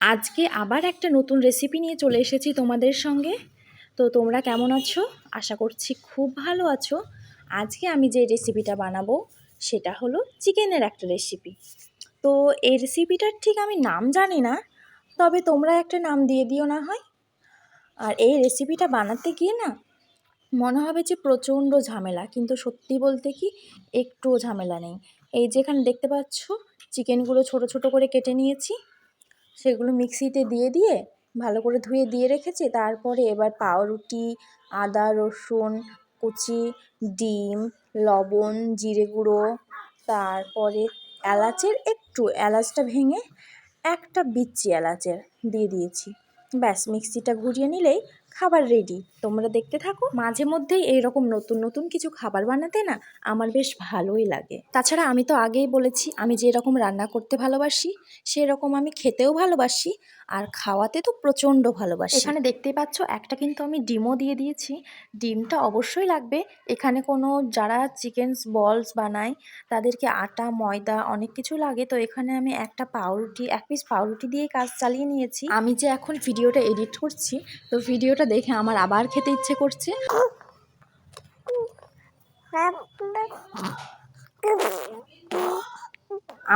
আজকে আবার একটা নতুন রেসিপি নিয়ে চলে এসেছি তোমাদের সঙ্গে। তো তোমরা কেমন আছো? আশা করছি খুব ভালো আছো। আজকে আমি যে রেসিপিটা বানাবো, সেটা হলো চিকেনের একটা রেসিপি তো এই রেসিপিটার ঠিক আমি নাম জানি না, তবে তোমরা একটা নাম দিয়ে দিও না হয়। আর এই রেসিপিটা বানাতে গিয়ে না, মনে হবে যে প্রচণ্ড ঝামেলা, কিন্তু সত্যি বলতে কি একটুও ঝামেলা নেই। এই যেখানে দেখতে পাচ্ছ, চিকেনগুলো ছোট ছোট করে কেটে নিয়েছি। সেগুলো মিক্সিতে দিয়ে দিয়ে ভালো করে ধুয়ে দিয়ে রেখেছি। তারপরে এবার পাউরুটি, আদা, রসুন, কুচি, ডিম, লবণ, জিরে গুঁড়ো, তারপরে এলাচের একটু, এলাচটা ভেঙে একটা বিচি এলাচের দিয়ে দিয়েছি। ব্যাস, মিক্সিটা ঘুরিয়ে নিলেই খাবার রেডি তোমরা দেখতে থাকো। মাঝে মধ্যেই এইরকম নতুন নতুন কিছু খাবার বানাতে না আমার বেশ ভালোই লাগে। তাছাড়া আমি তো আগেই বলেছি, আমি যেরকম রান্না করতে ভালোবাসি, সেরকম আমি খেতেও ভালোবাসি, আর খাওয়াতে তো প্রচণ্ড ভালোবাসি। এখানে দেখতেই পাচ্ছ, একটা কিন্তু আমি ডিমও দিয়ে দিয়েছি। ডিমটা অবশ্যই লাগবে। এখানে কোনো যারা চিকেন বলস বানায়, তাদেরকে আটা, ময়দা অনেক কিছু লাগে। তো এখানে আমি একটা পাউরুটি, এক পিস পাউরুটি দিয়ে কাজ চালিয়ে নিয়েছি। আমি যে এখন ভিডিওটা এডিট করছি, তো ভিডিওটা দেখে আমার আবার খেতে ইচ্ছে করছে।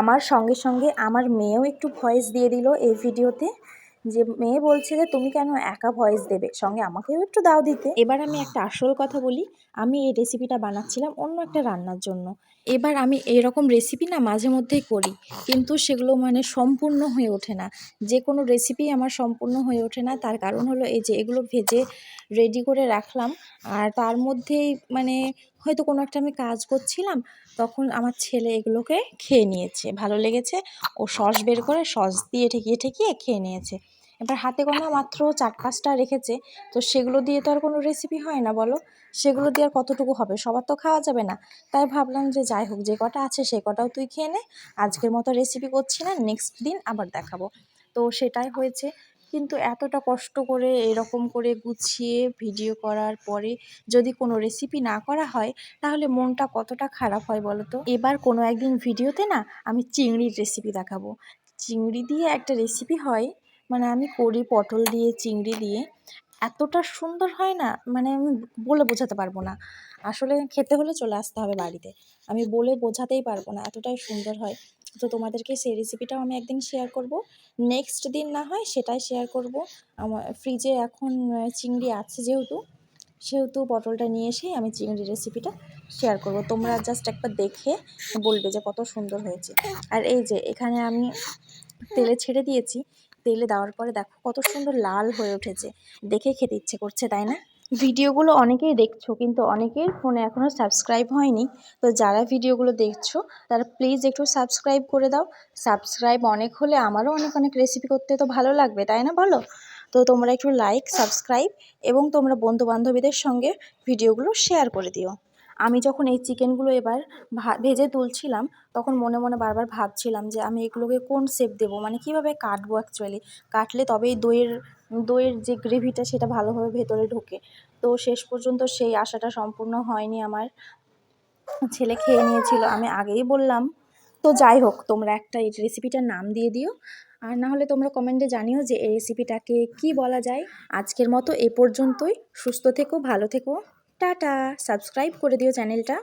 আমার সঙ্গে সঙ্গে আমার মেয়েও একটু ভয়েস দিয়ে দিল এই ভিডিওতে। যে মেয়ে বলছে যে, তুমি কেন একা ভয়েস দেবে? সঙ্গে আমাকেও একটু দাও দিতে। এবার আমি একটা আসল কথা বলি। আমি এই রেসিপিটা বানাচ্ছিলাম অন্য একটা রান্নার জন্য। এবার আমি এরকম রেসিপি না মাঝে মধ্যেই করি, কিন্তু সেগুলো মানে সম্পূর্ণ হয়ে ওঠে না। যে কোনো রেসিপি আমার সম্পূর্ণ হয়ে ওঠে না। তার কারণ হলো এই যে এগুলো ভেজে রেডি করে রাখলাম, আর তার মধ্যেই মানে হয়তো কোনো একটা আমি কাজ করছিলাম, তখন আমার ছেলে এগুলোকে খেয়ে নিয়েছে। ভালো লেগেছে, ও সস বের করে সস দিয়ে ঠেকিয়ে ঠেকিয়ে খেয়ে নিয়েছে। এবার হাতে গোনা মাত্র চার পাঁচটা রেখেছে, তো সেগুলো দিয়ে তো আর কোনো রেসিপি হয় না বলো? সেগুলো দিয়ে আর কতটুকু হবে? সবার তো খাওয়া যাবে না। তাই ভাবলাম যে যাই হোক, যে কটা আছে সে কটাও তুই খেয়ে নে। আজকের মতো রেসিপি করছি না নেক্সট দিন আবার দেখাবো। তো সেটাই হয়েছে। কিন্তু এতটা কষ্ট করে এরকম করে গুছিয়ে ভিডিও করার পরে যদি কোনো রেসিপি না করা হয়, তাহলে মনটা কতটা খারাপ হয় বলো তো এবার কোনো একদিন ভিডিওতে না আমি চিংড়ির রেসিপি দেখাবো। চিংড়ি দিয়ে একটা রেসিপি হয় মানে আমি করি পটল দিয়ে, চিংড়ি দিয়ে। এতটা সুন্দর হয় না মানে আমি বলে বোঝাতে পারব না। আসলে খেতে হলে চলে আসতে হবে বাড়িতে। আমি বলে বোঝাতেই পারব না, এতটাই সুন্দর হয়। তো তোমাদেরকে সেই রেসিপিটাও আমি একদিন শেয়ার করব। নেক্সট দিন না হয় সেটাই শেয়ার করব। আমার ফ্রিজে এখন চিংড়ি আছে যেহেতু, সেহেতু পটলটা নিয়ে এসেই আমি চিংড়ি রেসিপিটা শেয়ার করব। তোমরা জাস্ট একবার দেখে বলবে যে কত সুন্দর হয়েছে। আর এই যে, এখানে আমি তেলে ছেড়ে দিয়েছি। তেলে দেওয়ার পরে দেখো কত সুন্দর লাল হয়ে উঠেছে। দেখে খেতে ইচ্ছে করছে, তাই না? ভিডিওগুলো অনেকেই দেখছ, কিন্তু অনেকের ফোনে এখনও সাবস্ক্রাইব হয়নি। তো যারা ভিডিওগুলো দেখছ, তারা প্লিজ একটু সাবস্ক্রাইব করে দাও। সাবস্ক্রাইব অনেক হলে আমারও অনেক অনেক রেসিপি করতে তো ভালো লাগবে, তাই না বলো? তো তোমরা একটু লাইক সাবস্ক্রাইব এবং তোমরা বন্ধু বান্ধবীদের সঙ্গে ভিডিওগুলো শেয়ার করে দিও। আমি যখন এই চিকেনগুলো এবার ভেজে তুলছিলাম, তখন মনে মনে বারবার ভাবছিলাম যে আমি এগুলোকে কোন শেপ দেবো? মানে কীভাবে কাটবো অ্যাকচুয়ালি কাটলে তবেই দইয়ের দইয়ের যে গ্রেভিটা সেটা ভালোভাবে ভেতরে ঢোকে। তো শেষ পর্যন্ত সেই আশাটা সম্পূর্ণ হয়নি আমার। ছেলে খেয়ে নিয়েছিল, আমি আগেই বললাম। তো যাই হোক, তোমরা একটা এই রেসিপিটার নাম দিয়ে দিও। আর না হলে তোমরা কমেন্টে জানিও যে এই রেসিপিটাকে কি বলা যায়। আজকের মতো এ পর্যন্তই। সুস্থ থেকো, ভালো থেকো। টাটা! সাবস্ক্রাইব করে দিও চ্যানেলটা।